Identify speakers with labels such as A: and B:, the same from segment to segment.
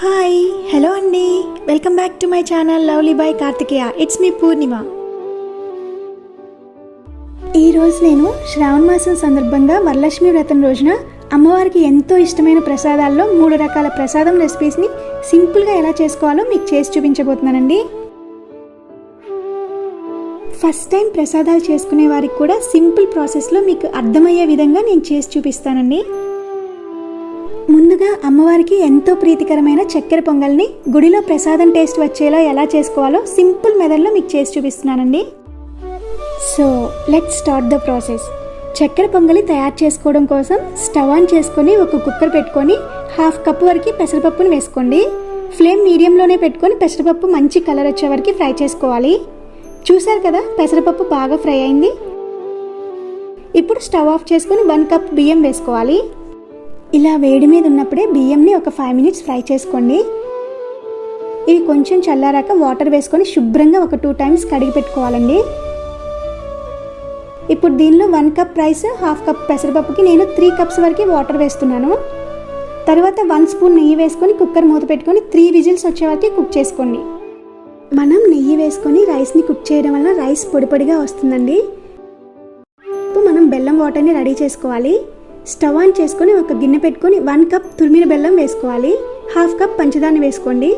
A: Hi hello అండి. Welcome back to my channel lovely boy Karthikeya. It's me Purnima. ఈరోజు నేను శ్రావణ మాసం సందర్భంగా వరలక్ష్మి వ్రతం రోజున అమ్మవారికి ఎంతో ఇష్టమైన ప్రసాదాల్లో మూడు రకాల ప్రసాదం రెసిపీస్ని సింపుల్గా ఎలా చేసుకోవాలో మీకు చేసి చూపించబోతున్నానండి. ఫస్ట్ టైం ప్రసాదాలు చేసుకునే వారికి కూడా సింపుల్ ప్రాసెస్లో మీకు అర్థమయ్యే విధంగా నేను చేసి చూపిస్తానండి. ముందుగా అమ్మవారికి ఎంతో ప్రీతికరమైన చక్కెర పొంగల్ని గుడిలో ప్రసాదం టేస్ట్ వచ్చేలా ఎలా చేసుకోవాలో సింపుల్ మెథడ్లో మీకు చేసి చూపిస్తున్నానండి. So let start the process చక్కెర పొంగలి తయారు చేసుకోవడం కోసం స్టవ్ ఆన్ చేసుకొని ఒక కుక్కర్ పెట్టుకొని హాఫ్ కప్ వరకు పెసరపప్పును వేసుకోండి. ఫ్లేమ్ మీడియంలోనే పెట్టుకొని పెసరపప్పు మంచి కలర్ వచ్చే వరకు ఫ్రై చేసుకోవాలి. చూసారు కదా పెసరపప్పు బాగా ఫ్రై అయింది. ఇప్పుడు స్టవ్ ఆఫ్ చేసుకొని వన్ కప్ బియ్యం వేసుకోవాలి. ఇలా వేడి మీద ఉన్నప్పుడే బియ్యంని ఒక ఫైవ్ మినిట్స్ ఫ్రై చేసుకోండి. ఇవి కొంచెం చల్లారాక వాటర్ వేసుకొని శుభ్రంగా ఒక టూ టైమ్స్ కడిగి పెట్టుకోవాలండి. ఇప్పుడు దీనిలో one cup rice half cup పెసరపప్పుకి నేను త్రీ కప్స్ వరకు వాటర్ వేస్తున్నాను. తర్వాత వన్ స్పూన్ నెయ్యి వేసుకొని కుక్కర్ మూత పెట్టుకొని త్రీ విజిల్స్ వచ్చే వరకు కుక్ చేసుకోండి. మనం నెయ్యి వేసుకొని రైస్ని కుక్ చేయడం వల్ల రైస్ పొడి పొడిగా వస్తుందండి. ఇప్పుడు మనం బెల్లం వాటర్ని రెడీ చేసుకోవాలి. స్టవ్ ఆన్ చేసుకొని ఒక గిన్నె పెట్టుకొని వన్ కప్ తురిమిన బెల్లం వేసుకోవాలి. హాఫ్ కప్ పంచదార వేసుకోండి.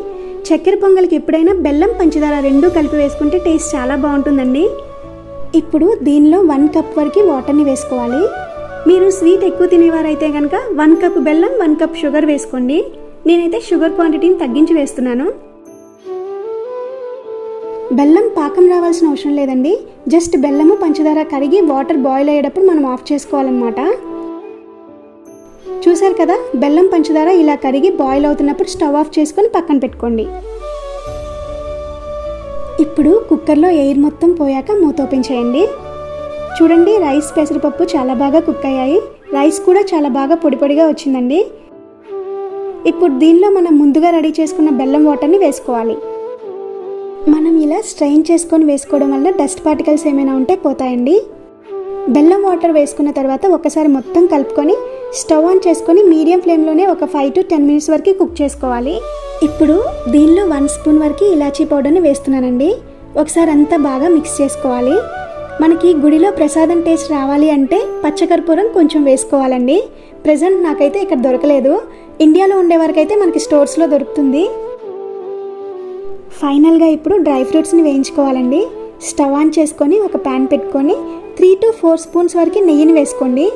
A: చక్కెర పొంగల్కి ఎప్పుడైనా బెల్లం పంచదార రెండు కలిపి వేసుకుంటే టేస్ట్ చాలా బాగుంటుందండి. ఇప్పుడు దీనిలో వన్ కప్ వరకు వాటర్ని వేసుకోవాలి. మీరు స్వీట్ ఎక్కువ తినేవారైతే కనుక వన్ కప్ బెల్లం వన్ కప్ షుగర్ వేసుకోండి. నేనైతే షుగర్ క్వాంటిటీని తగ్గించి వేస్తున్నాను. బెల్లం పాకం రావాల్సిన అవసరం లేదండి. జస్ట్ బెల్లము పంచదార కరిగి వాటర్ బాయిల్ అయ్యేటప్పుడు మనం ఆఫ్ చేసుకోవాలన్నమాట. చూశారు కదా? బెల్లం పంచదార ఇలా కరిగి బాయిల్ అవుతున్నప్పుడు స్టవ్ ఆఫ్ చేసుకొని పక్కన పెట్టుకోండి. ఇప్పుడు కుక్కర్లో ఎయిర్ మొత్తం పోయాక మూత ఓపెన్ చేయండి. చూడండి రైస్ పెసరపప్పు చాలా బాగా కుక్ అయ్యాయి. రైస్ కూడా చాలా బాగా పొడి పొడిగా వచ్చిందండి. ఇప్పుడు దీనిలో మనం ముందుగా రెడీ చేసుకున్న బెల్లం వాటర్ని వేసుకోవాలి. మనం ఇలా స్ట్రెయిన్ చేసుకొని వేసుకోవడం వల్ల డస్ట్ పార్టికల్స్ ఏమైనా ఉంటే పోతాయండి. బెల్లం వాటర్ వేసుకున్న తర్వాత ఒకసారి మొత్తం కలుపుకొని స్టవ్ ఆన్ చేసుకొని మీడియం ఫ్లేమ్లోనే ఒక ఫైవ్ టు టెన్ మినిట్స్ వరకు కుక్ చేసుకోవాలి. ఇప్పుడు దీనిలో వన్ స్పూన్ వరకు ఇలాచీ పౌడర్ని వేస్తున్నానండి. ఒకసారి అంతా బాగా మిక్స్ చేసుకోవాలి. మనకి గుడిలో ప్రసాదం టేస్ట్ రావాలి అంటే పచ్చకర్పూరం కొంచెం వేసుకోవాలండి. ప్రజెంట్ నాకైతే ఇక్కడ దొరకలేదు. ఇండియాలో ఉండే వరకైతే మనకి స్టోర్స్లో దొరుకుతుంది. ఫైనల్గా ఇప్పుడు డ్రై ఫ్రూట్స్ని వేయించుకోవాలండి. స్టవ్ ఆన్ చేసుకొని ఒక ప్యాన్ పెట్టుకొని త్రీ టు ఫోర్ స్పూన్స్ వరకు నెయ్యిని వేసుకోండి.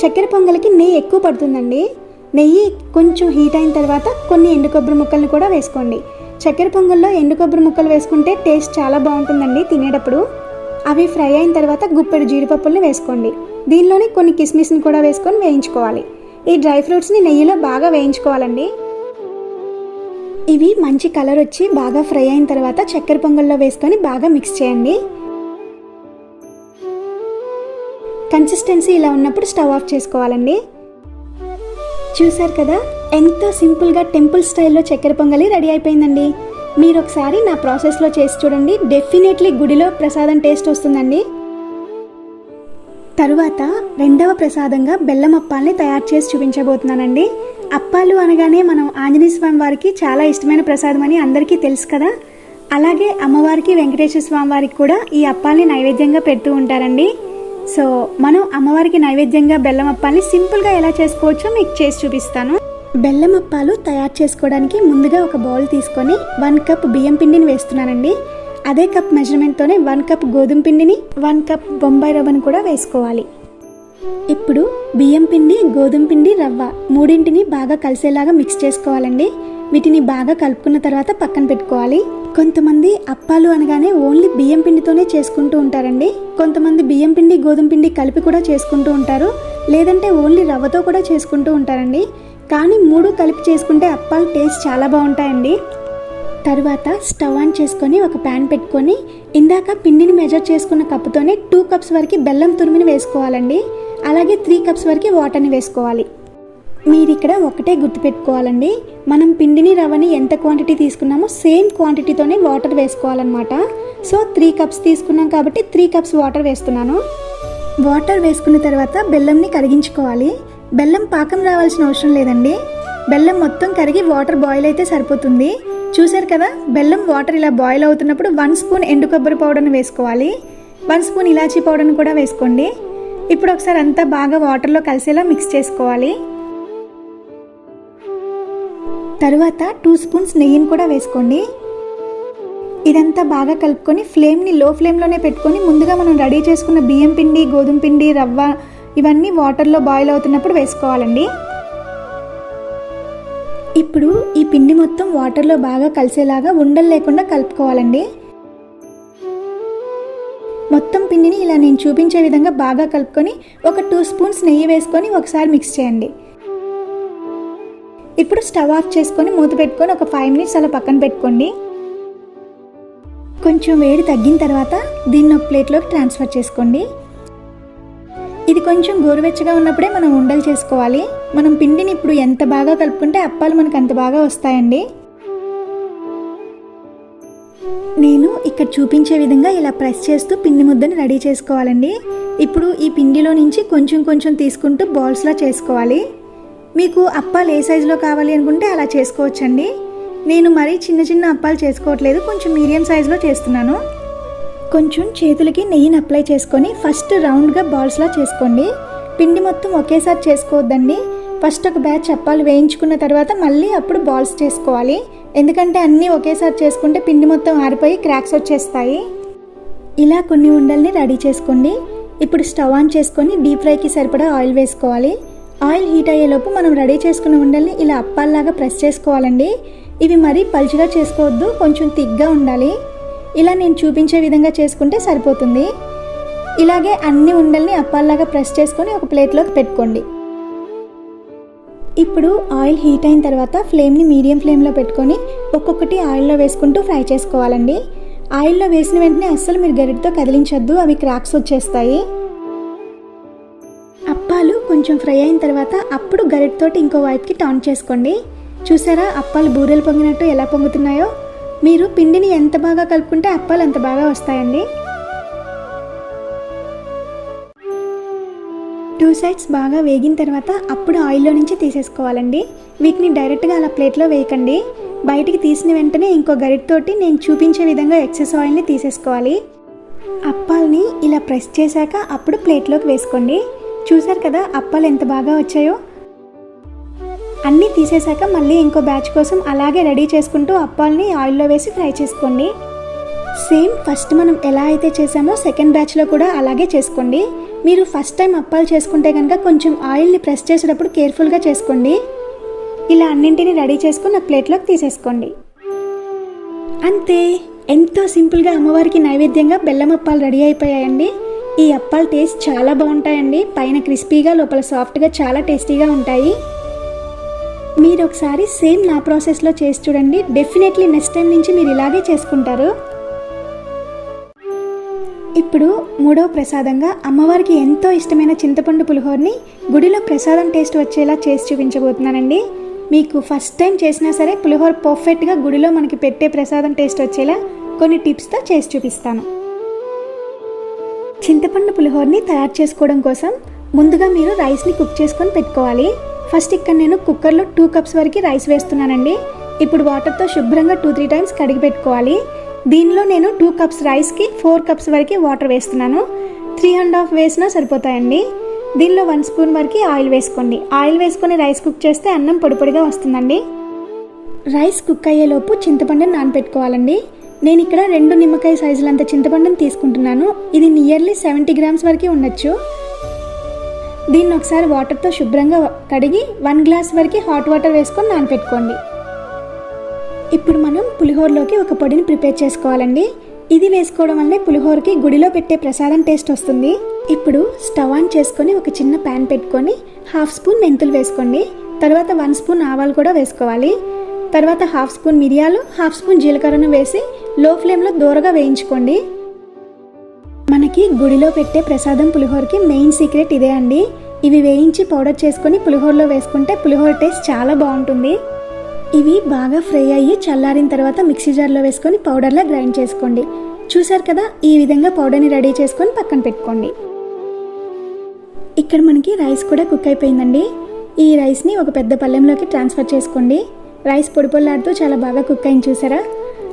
A: చక్కెర పొంగలికి నెయ్యి ఎక్కువ పడుతుందండి. నెయ్యి కొంచెం హీట్ అయిన తర్వాత కొన్ని ఎండు కొబ్బరి ముక్కలను కూడా వేసుకోండి. చక్కెర పొంగల్లో ఎండు కొబ్బరి ముక్కలు వేసుకుంటే టేస్ట్ చాలా బాగుంటుందండి తినేటప్పుడు. అవి ఫ్రై అయిన తర్వాత గుప్పెడు జీడిపప్పుల్ని వేసుకోండి. దీనిలోనే కొన్ని కిస్మిస్ని కూడా వేసుకొని వేయించుకోవాలి. ఈ డ్రై ఫ్రూట్స్ని నెయ్యిలో బాగా వేయించుకోవాలండి. ఇవి మంచి కలర్ వచ్చి బాగా ఫ్రై అయిన తర్వాత చక్కెర పొంగల్లో వేసుకొని బాగా మిక్స్ చేయండి. కన్సిస్టెన్సీ ఇలా ఉన్నప్పుడు స్టవ్ ఆఫ్ చేసుకోవాలండి. చూసారు కదా ఎంతో సింపుల్గా టెంపుల్ స్టైల్లో చక్కెర పొంగలి రెడీ అయిపోయిందండి. మీరు ఒకసారి నా ప్రాసెస్లో చేసి చూడండి డెఫినెట్లీ గుడిలో ప్రసాదం టేస్ట్ వస్తుందండి. తరువాత రెండవ ప్రసాదంగా బెల్లం అప్పాల్ని తయారు చేసి చూపించబోతున్నానండి. అప్పాలు అనగానే మనం ఆంజనేయ స్వామి వారికి చాలా ఇష్టమైన ప్రసాదం అని అందరికీ తెలుసు కదా. అలాగే అమ్మవారికి వెంకటేశ్వర స్వామి వారికి కూడా ఈ అప్పాల్ని నైవేద్యంగా పెడుతూ ఉంటారండి. సో మనం అమ్మవారికి నైవేద్యంగా బెల్లం అప్పాల్ని సింపుల్గా ఎలా చేసుకోవచ్చో మీకు చేసి చూపిస్తాను. బెల్లం అప్పాలు తయారు చేసుకోవడానికి ముందుగా ఒక బౌల్ తీసుకొని వన్ కప్ బియ్యం పిండిని వేస్తున్నానండి. అదే కప్ మెజర్మెంట్తోనే వన్ కప్ గోధుమ పిండిని వన్ కప్ బొంబాయి రవ్వను కూడా వేసుకోవాలి. ఇప్పుడు బియ్యం పిండి గోధుమ పిండి రవ్వ మూడింటిని బాగా కలిసేలాగా మిక్స్ చేసుకోవాలండి. వీటిని బాగా కలుపుకున్న తర్వాత పక్కన పెట్టుకోవాలి. కొంతమంది అప్పాలు అనగానే ఓన్లీ బియ్యం పిండితోనే చేసుకుంటూ ఉంటారండి. కొంతమంది బియ్యం పిండి గోధుమ పిండి కలిపి కూడా చేసుకుంటూ ఉంటారు. లేదంటే ఓన్లీ రవ్వతో కూడా చేసుకుంటూ ఉంటారండి. కానీ మూడు కలిపి చేసుకుంటే అప్పాలు టేస్ట్ చాలా బాగుంటాయండి. తర్వాత స్టవ్ ఆన్ చేసుకొని ఒక ప్యాన్ పెట్టుకొని ఇందాక పిండిని మెజర్ చేసుకున్న కప్పుతోనే టూ కప్స్ వరకు బెల్లం తురిమిని వేసుకోవాలండి. అలాగే త్రీ కప్స్ వరకు వాటర్ని వేసుకోవాలి. మీరు ఇక్కడ ఒకటే గుర్తుపెట్టుకోవాలండి. మనం పిండిని రవ్వని ఎంత క్వాంటిటీ తీసుకున్నామో సేమ్ క్వాంటిటీతోనే వాటర్ వేసుకోవాలన్నమాట. సో త్రీ కప్స్ తీసుకున్నాం కాబట్టి త్రీ కప్స్ వాటర్ వేస్తున్నాను. వాటర్ వేసుకున్న తర్వాత బెల్లంని కరిగించుకోవాలి. బెల్లం పాకం రావాల్సిన అవసరం లేదండి. బెల్లం మొత్తం కరిగి వాటర్ బాయిల్ అయితే సరిపోతుంది. చూసారు కదా బెల్లం వాటర్ ఇలా బాయిల్ అవుతున్నప్పుడు వన్ స్పూన్ ఎండు కొబ్బరి పౌడర్ని వేసుకోవాలి. వన్ స్పూన్ ఇలాచీ పౌడర్ని కూడా వేసుకోండి. ఇప్పుడు ఒకసారి అంతా బాగా వాటర్లో కలిసేలా మిక్స్ చేసుకోవాలి. తరువాత టూ స్పూన్స్ నెయ్యిని కూడా వేసుకోండి. ఇదంతా బాగా కలుపుకొని ఫ్లేమ్ని లో ఫ్లేమ్లోనే పెట్టుకొని ముందుగా మనం రెడీ చేసుకున్న బియ్యం పిండి గోధుమ పిండి రవ్వ ఇవన్నీ వాటర్లో బాయిల్ అవుతున్నప్పుడు వేసుకోవాలండి. ఇప్పుడు ఈ పిండి మొత్తం వాటర్లో బాగా కలిసేలాగా ఉండలు లేకుండా కలుపుకోవాలండి. మొత్తం పిండిని ఇలా నేను చూపించే విధంగా బాగా కలుపుకొని ఒక టూ స్పూన్స్ నెయ్యి వేసుకొని ఒకసారి మిక్స్ చేయండి. ఇప్పుడు స్టవ్ ఆఫ్ చేసుకొని మూత పెట్టుకొని ఒక ఫైవ్ మినిట్స్ అలా పక్కన పెట్టుకోండి. కొంచెం వేడి తగ్గిన తర్వాత దీన్ని ఒక ప్లేట్లోకి ట్రాన్స్ఫర్ చేసుకోండి. ఇది కొంచెం గోరువెచ్చగా ఉన్నప్పుడే మనం ఉండలు చేసుకోవాలి. మనం పిండిని ఇప్పుడు ఎంత బాగా కలుపుకుంటే అప్పాలు మనకు అంత బాగా వస్తాయండి. నేను ఇక్కడ చూపించే విధంగా ఇలా ప్రెస్ చేస్తూ పిండి ముద్దని రెడీ చేసుకోవాలండి. ఇప్పుడు ఈ పిండిలో నుంచి కొంచెం కొంచెం తీసుకుంటూ బాల్స్లా చేసుకోవాలి. మీకు అప్పాలు ఏ సైజులో కావాలి అనుకుంటే అలా చేసుకోవచ్చండి. నేను మరీ చిన్న చిన్న అప్పాలు చేసుకోవట్లేదు కొంచెం మీడియం సైజులో చేస్తున్నాను. కొంచెం చేతులకి నెయ్యిని అప్లై చేసుకొని ఫస్ట్ రౌండ్గా బాల్స్లా చేసుకోండి. పిండి మొత్తం ఒకేసారి చేసుకోవద్దండి. ఫస్ట్ ఒక బ్యాచ్ అప్పాలు వేయించుకున్న తర్వాత మళ్ళీ అప్పుడు బాల్స్ చేసుకోవాలి. ఎందుకంటే అన్నీ ఒకేసారి చేసుకుంటే పిండి మొత్తం ఆరిపోయి క్రాక్స్ వచ్చేస్తాయి. ఇలా కొన్ని ఉండల్ని రెడీ చేసుకోండి. ఇప్పుడు స్టవ్ ఆన్ చేసుకొని డీప్ ఫ్రైకి సరిపడా ఆయిల్ వేసుకోవాలి. ఆయిల్ హీట్ అయ్యేలోపు మనం రెడీ చేసుకున్న ఉండల్ని ఇలా అప్పాల్లాగా ప్రెస్ చేసుకోవాలండి. ఇవి మరీ పలుచగా చేసుకోవద్దు కొంచెం తిగ్గా ఉండాలి. ఇలా నేను చూపించే విధంగా చేసుకుంటే సరిపోతుంది. ఇలాగే అన్ని ఉండల్ని అప్పాల్లాగా ప్రెస్ చేసుకొని ఒక ప్లేట్లోకి పెట్టుకోండి. ఇప్పుడు ఆయిల్ హీట్ అయిన తర్వాత ఫ్లేమ్ని మీడియం ఫ్లేమ్లో పెట్టుకొని ఒక్కొక్కటి ఆయిల్లో వేసుకుంటూ ఫ్రై చేసుకోవాలండి. ఆయిల్లో వేసిన వెంటనే అస్సలు మీరు గరిటతో కదిలించొద్దు అవి క్రాక్స్ వచ్చేస్తాయి. కొంచెం ఫ్రై అయిన తర్వాత అప్పుడు గరిటతోటి ఇంకో వైపుకి టర్న్ చేసుకోండి. చూసారా అప్పాలు బూరెలు పొంగినట్టు ఎలా పొంగుతున్నాయో? మీరు పిండిని ఎంత బాగా కలుపుకుంటే అప్పాలు అంత బాగా వస్తాయండి. టూ సైడ్స్ బాగా వేగిన తర్వాత అప్పుడు ఆయిల్లో నుంచి తీసేసుకోవాలండి. వీటిని డైరెక్ట్గా అలా ప్లేట్లో వేయకండి. బయటికి తీసిన వెంటనే ఇంకో గరిటతోటి నేను చూపించే విధంగా ఎక్సెస్ ఆయిల్ని తీసేసుకోవాలి. అప్పాల్ని ఇలా ప్రెస్ చేశాక అప్పుడు ప్లేట్లోకి వేసుకోండి. చూశారు కదా అప్పాలు ఎంత బాగా వచ్చాయో? అన్నీ తీసేశాక మళ్ళీ ఇంకో బ్యాచ్ కోసం అలాగే రెడీ చేసుకుంటూ అప్పాలని ఆయిల్లో వేసి ఫ్రై చేసుకోండి. సేమ్ ఫస్ట్ మనం ఎలా అయితే చేసామో సెకండ్ బ్యాచ్లో కూడా అలాగే చేసుకోండి. మీరు ఫస్ట్ టైం అప్పాలు చేసుకుంటే కనుక కొంచెం ఆయిల్ని ప్రెస్ చేసేటప్పుడు కేర్ఫుల్గా చేసుకోండి. ఇలా అన్నింటినీ రెడీ చేసుకుని ఒక ప్లేట్లోకి తీసేసుకోండి. అంతే ఎంతో సింపుల్గా అమ్మవారికి నైవేద్యంగా బెల్లం అప్పాలు రెడీ అయిపోయాయండి. ఈ అప్పాలు టేస్ట్ చాలా బాగుంటాయండి. పైన క్రిస్పీగా లోపల సాఫ్ట్గా చాలా టేస్టీగా ఉంటాయి. మీరు ఒకసారి సేమ్ నా ప్రాసెస్లో చేసి చూడండి. డెఫినెట్లీ నెక్స్ట్ టైం నుంచి మీరు ఇలాగే చేసుకుంటారు. ఇప్పుడు మూడవ ప్రసాదంగా అమ్మవారికి ఎంతో ఇష్టమైన చింతపండు పులిహోరని గుడిలో ప్రసాదం టేస్ట్ వచ్చేలా చేసి చూపించబోతున్నానండి. మీకు ఫస్ట్ టైం చేసినా సరే పులిహోర పర్ఫెక్ట్గా గుడిలో మనకి పెట్టే ప్రసాదం టేస్ట్ వచ్చేలా కొన్ని టిప్స్తో చేసి చూపిస్తాను. చింతపండు పులిహోరని తయారు చేసుకోవడం కోసం ముందుగా మీరు రైస్ని కుక్ చేసుకొని పెట్టుకోవాలి. ఫస్ట్ ఇక్కడ నేను కుక్కర్లో టూ కప్స్ వరకు రైస్ వేస్తున్నానండి. ఇప్పుడు వాటర్తో శుభ్రంగా టూ త్రీ టైమ్స్ కడిగి పెట్టుకోవాలి. దీనిలో నేను టూ కప్స్ రైస్కి ఫోర్ కప్స్ వరకు వాటర్ వేస్తున్నాను. త్రీ అండ్ హాఫ్ వేసినా సరిపోతాయండి. దీనిలో వన్ స్పూన్ వరకు ఆయిల్ వేసుకోండి. ఆయిల్ వేసుకొని రైస్ కుక్ చేస్తే అన్నం పొడిపొడిగా వస్తుందండి. రైస్ కుక్ అయ్యేలోపు చింతపండుని నానబెట్టుకోవాలండి నేను ఇక్కడ రెండు నిమ్మకాయ సైజులంత చింతపండుని తీసుకుంటున్నాను. ఇది నియర్లీ సెవెంటీ గ్రామ్స్ వరకు ఉండొచ్చు. దీన్ని ఒకసారి వాటర్తో శుభ్రంగా కడిగి వన్ గ్లాస్ వరకు హాట్ వాటర్ వేసుకొని నానపెట్టుకోండి. ఇప్పుడు మనం పులిహోరలోకి ఒక పొడిని ప్రిపేర్ చేసుకోవాలండి. ఇది వేసుకోవడం వల్లే పులిహోరకి గుడిలో పెట్టే ప్రసాదం టేస్ట్ వస్తుంది. ఇప్పుడు స్టవ్ ఆన్ చేసుకొని ఒక చిన్న ప్యాన్ పెట్టుకొని హాఫ్ స్పూన్ మెంతులు వేసుకోండి. తర్వాత వన్ స్పూన్ ఆవాలు కూడా వేసుకోవాలి. తర్వాత హాఫ్ స్పూన్ మిరియాలు హాఫ్ స్పూన్ జీలకర్రను వేసి లో ఫ్లేమ్లో దూరగా వేయించుకోండి. మనకి గుడిలో పెట్టే ప్రసాదం పులిహోరకి మెయిన్ సీక్రెట్ ఇదే అండి. ఇవి వేయించి పౌడర్ చేసుకొని పులిహోరలో వేసుకుంటే పులిహోర టేస్ట్ చాలా బాగుంటుంది. ఇవి బాగా ఫ్రై అయ్యి చల్లారిన తర్వాత మిక్సీ జార్లో వేసుకొని పౌడర్లా గ్రైండ్ చేసుకోండి. చూసారు కదా ఈ విధంగా పౌడర్ని రెడీ చేసుకొని పక్కన పెట్టుకోండి. ఇక్కడ మనకి రైస్ కూడా కుక్ అయిపోయిందండి. ఈ రైస్ని ఒక పెద్ద పళ్ళెంలోకి ట్రాన్స్ఫర్ చేసుకోండి. రైస్ పొడిపొల్లాడుతూ చాలా బాగా కుక్ అయింది చూసారా?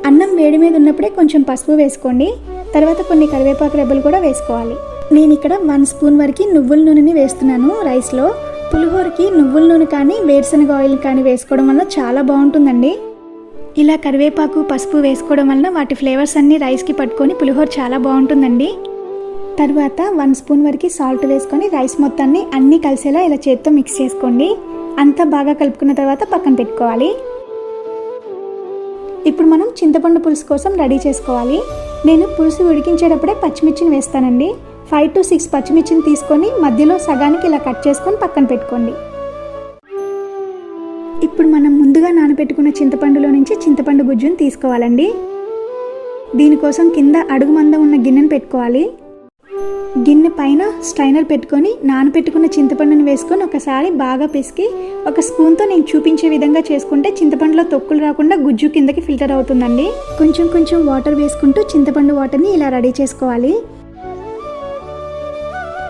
A: అన్నం వేడి మీద ఉన్నప్పుడే కొంచెం పసుపు వేసుకోండి. తర్వాత కొన్ని కరివేపాకు రెబ్బలు కూడా వేసుకోవాలి. నేను ఇక్కడ వన్ స్పూన్ వరకు నువ్వుల నూనెని వేస్తున్నాను రైస్లో. పులిహోరకి నువ్వుల నూనె కానీ వేరుశనగ ఆయిల్ కానీ వేసుకోవడం వల్ల చాలా బాగుంటుందండి. ఇలా కరివేపాకు పసుపు వేసుకోవడం వలన వాటి ఫ్లేవర్స్ అన్నీ రైస్కి పట్టుకొని పులిహోర చాలా బాగుంటుందండి. తర్వాత వన్ స్పూన్ వరకు సాల్ట్ వేసుకొని రైస్ మొత్తాన్ని అన్నీ కలిసేలా ఇలా చేత్తో మిక్స్ చేసుకోండి. అంతా బాగా కలుపుకున్న తర్వాత పక్కన పెట్టుకోవాలి. ఇప్పుడు మనం చింతపండు పులుసు కోసం రెడీ చేసుకోవాలి. నేను పులుసు ఉడికించేటప్పుడే పచ్చిమిర్చిని వేస్తానండి. ఫైవ్ టు సిక్స్ పచ్చిమిర్చిని తీసుకొని మధ్యలో సగానికి ఇలా కట్ చేసుకొని పక్కన పెట్టుకోండి. ఇప్పుడు మనం ముందుగా నానబెట్టుకున్న చింతపండులో నుంచి చింతపండు గుజ్జును తీసుకోవాలండి. దీనికోసం కింద అడుగు మంద ఉన్న గిన్నెను పెట్టుకోవాలి. గిన్నె పైన స్ట్రైనర్ పెట్టుకొని నానబెట్టుకున్న చింతపండుని వేసుకొని ఒకసారి బాగా పిసికి ఒక స్పూన్తో నేను చూపించే విధంగా చేసుకుంటే చింతపండులో తొక్కులు రాకుండా గుజ్జు కిందకి ఫిల్టర్ అవుతుందండి. కొంచెం కొంచెం వాటర్ వేసుకుంటూ చింతపండు వాటర్ని ఇలా రెడీ చేసుకోవాలి.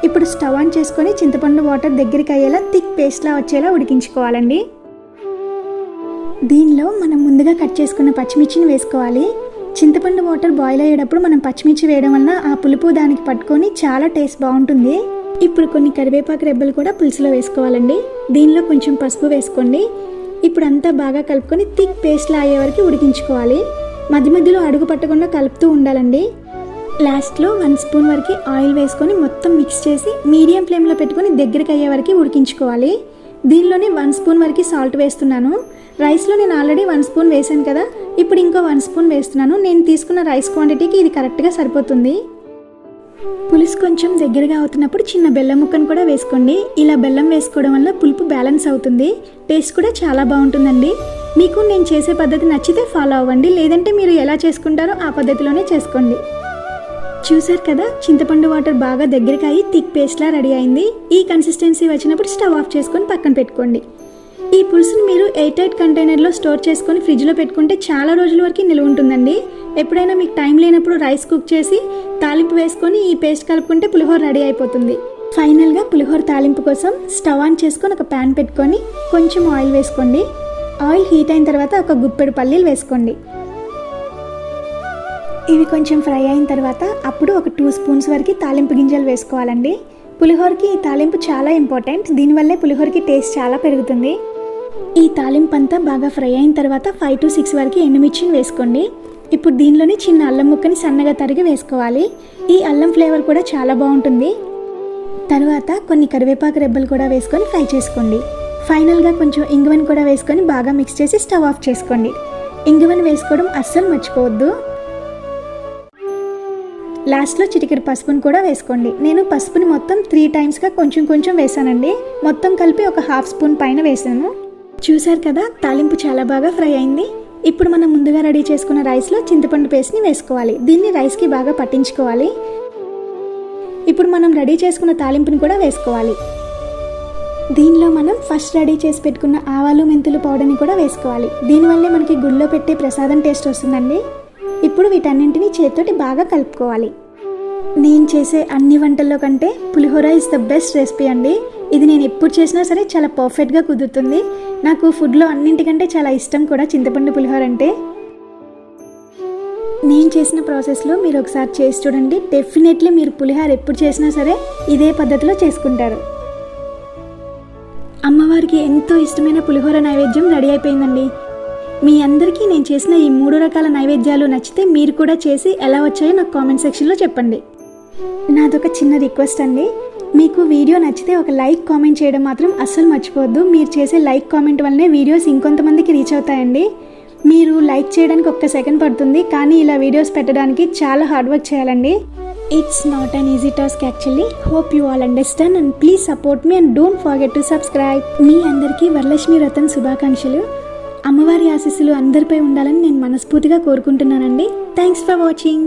A: ఇప్పుడు స్టవ్ ఆన్ చేసుకొని చింతపండు వాటర్ దగ్గరికి అయ్యేలా థిక్ పేస్ట్లా వచ్చేలా ఉడికించుకోవాలండి. దీనిలో మనం ముందుగా కట్ చేసుకున్న పచ్చిమిర్చిని వేసుకోవాలి. చింతపండు వాటర్ బాయిల్ అయ్యేటప్పుడు మనం పచ్చిమిర్చి వేయడం వలన ఆ పులుపు దానికి పట్టుకొని చాలా టేస్ట్ బాగుంటుంది. ఇప్పుడు కొన్ని కరివేపాకు రెబ్బలు కూడా పులుసులో వేసుకోవాలండి. దీనిలో కొంచెం పసుపు వేసుకోండి. ఇప్పుడు అంతా బాగా కలుపుకొని థిక్ పేస్ట్లా అయ్యే వరకు ఉడికించుకోవాలి. మధ్య మధ్యలో అడుగు పట్టకుండా కలుపుతూ ఉండాలండి. లాస్ట్లో వన్ స్పూన్ వరకు ఆయిల్ వేసుకొని మొత్తం మిక్స్ చేసి మీడియం ఫ్లేమ్లో పెట్టుకొని దగ్గరికి అయ్యే వరకు ఉడికించుకోవాలి. దీనిలోనే వన్ స్పూన్ వరకు సాల్ట్ వేస్తున్నాను. రైస్లో నేను ఆల్రెడీ వన్ స్పూన్ వేసాను కదా ఇప్పుడు ఇంకో వన్ స్పూన్ వేస్తున్నాను. నేను తీసుకున్న రైస్ క్వాంటిటీకి ఇది కరెక్ట్గా సరిపోతుంది. పులుసు కొంచెం దగ్గరగా అవుతున్నప్పుడు చిన్న బెల్లం ముక్కను కూడా వేసుకోండి. ఇలా బెల్లం వేసుకోవడం వల్ల పులుపు బ్యాలెన్స్ అవుతుంది. టేస్ట్ కూడా చాలా బాగుంటుందండి. మీకు నేను చేసే పద్ధతి నచ్చితే ఫాలో అవ్వండి. లేదంటే మీరు ఎలా చేసుకుంటారో ఆ పద్ధతిలోనే చేసుకోండి. చూసారు కదా చింతపండు వాటర్ బాగా దగ్గరికి అయ్యి థిక్ పేస్ట్లా రెడీ అయింది. ఈ కన్సిస్టెన్సీ వచ్చినప్పుడు స్టవ్ ఆఫ్ చేసుకొని పక్కన పెట్టుకోండి. ఈ పులుసుని మీరు ఎయిట్ ఎయిట్ కంటైనర్లో స్టోర్ చేసుకొని ఫ్రిడ్జ్లో పెట్టుకుంటే చాలా రోజుల వరకు నిలువ ఉంటుందండి. ఎప్పుడైనా మీకు టైం లేనప్పుడు రైస్ కుక్ చేసి తాలింపు వేసుకొని ఈ పేస్ట్ కలుపుకుంటే పులిహోర రెడీ అయిపోతుంది. ఫైనల్గా పులిహోర తాలింపు కోసం స్టవ్ ఆన్ చేసుకొని ఒక ప్యాన్ పెట్టుకొని కొంచెం ఆయిల్ వేసుకోండి. ఆయిల్ హీట్ అయిన తర్వాత ఒక గుప్పెడు పల్లీలు వేసుకోండి. ఇవి కొంచెం ఫ్రై అయిన తర్వాత అప్పుడు ఒక టూ స్పూన్స్ వరకు తాలింపు గింజలు వేసుకోవాలండి. పులిహోరకి ఈ తాలింపు చాలా ఇంపార్టెంట్. దీనివల్లే పులిహోరకి టేస్ట్ చాలా పెరుగుతుంది. ఈ తాలింపంతా బాగా ఫ్రై అయిన తర్వాత ఫైవ్ టు సిక్స్ వరకు ఎండుమిర్చిని వేసుకోండి. ఇప్పుడు దీనిలోనే చిన్న అల్లం ముక్కని సన్నగా తరిగి వేసుకోవాలి. ఈ అల్లం ఫ్లేవర్ కూడా చాలా బాగుంటుంది. తర్వాత కొన్ని కరివేపాకు రెబ్బలు కూడా వేసుకొని ఫ్రై చేసుకోండి. ఫైనల్గా కొంచెం ఇంగువని కూడా వేసుకొని బాగా మిక్స్ చేసి స్టవ్ ఆఫ్ చేసుకోండి. ఇంగువని వేసుకోవడం అస్సలు మర్చిపోవద్దు. లాస్ట్లో చిటికెడు పసుపుని కూడా వేసుకోండి. నేను పసుపుని మొత్తం త్రీ టైమ్స్గా కొంచెం కొంచెం వేసానండి మొత్తం కలిపి ఒక హాఫ్ స్పూన్ పైన వేసాను చూసారు కదా తాలింపు చాలా బాగా ఫ్రై అయింది. ఇప్పుడు మనం ముందుగా రెడీ చేసుకున్న రైస్లో చింతపండు పేస్ట్ని వేసుకోవాలి. దీన్ని రైస్కి బాగా పట్టించుకోవాలి. ఇప్పుడు మనం రెడీ చేసుకున్న తాలింపుని కూడా వేసుకోవాలి. దీనిలో మనం ఫస్ట్ రెడీ చేసి పెట్టుకున్న ఆవాలు మెంతులు పౌడర్ని కూడా వేసుకోవాలి. దీనివల్లే మనకి గుళ్ళో పెట్టే ప్రసాదం టేస్ట్ వస్తుందండి. ఇప్పుడు వీటన్నింటినీ చేతితోటి బాగా కలుపుకోవాలి. నేను చేసే అన్ని వంటల్లో కంటే పులిహోర ఇస్ ద బెస్ట్ రెసిపీ అండి. ఇది నేను ఎప్పుడు చేసినా సరే చాలా పర్ఫెక్ట్గా కుదురుతుంది. నాకు ఫుడ్లో అన్నింటికంటే చాలా ఇష్టం కూడా చింతపండు పులిహోర అంటే. నేను చేసిన ప్రాసెస్లో మీరు ఒకసారి చేసి చూడండి. డెఫినెట్లీ మీరు పులిహోర ఎప్పుడు చేసినా సరే ఇదే పద్ధతిలో చేసుకుంటారు. అమ్మవారికి ఎంతో ఇష్టమైన పులిహోర నైవేద్యం రెడీ అయిపోయిందండి. మీ అందరికీ నేను చేసిన ఈ మూడు రకాల నైవేద్యాలు నచ్చితే మీరు కూడా చేసి ఎలా వచ్చాయో నాకు కామెంట్ సెక్షన్లో చెప్పండి. నాదొక చిన్న రిక్వెస్ట్ అండి. మీకు వీడియో నచ్చితే ఒక లైక్ కామెంట్ చేయడం మాత్రం అస్సలు మర్చిపోవద్దు. మీరు చేసే లైక్ కామెంట్ వల్లనే వీడియోస్ ఇంకొంతమందికి రీచ్ అవుతాయండి. మీరు లైక్ చేయడానికి ఒక్క సెకండ్ పడుతుంది కానీ ఇలా వీడియోస్ పెట్టడానికి చాలా హార్డ్ వర్క్ చేయాలండి. It's not an easy task actually hope you all understand and please support me and don't forget to subscribe me అందరికీ వరలక్ష్మి రతన్ శుభాకాంక్షలు. అమ్మవారి ఆశీస్సులు అందరిపై ఉండాలని నేను మనస్ఫూర్తిగా కోరుకుంటున్నానండి. Thanks for watching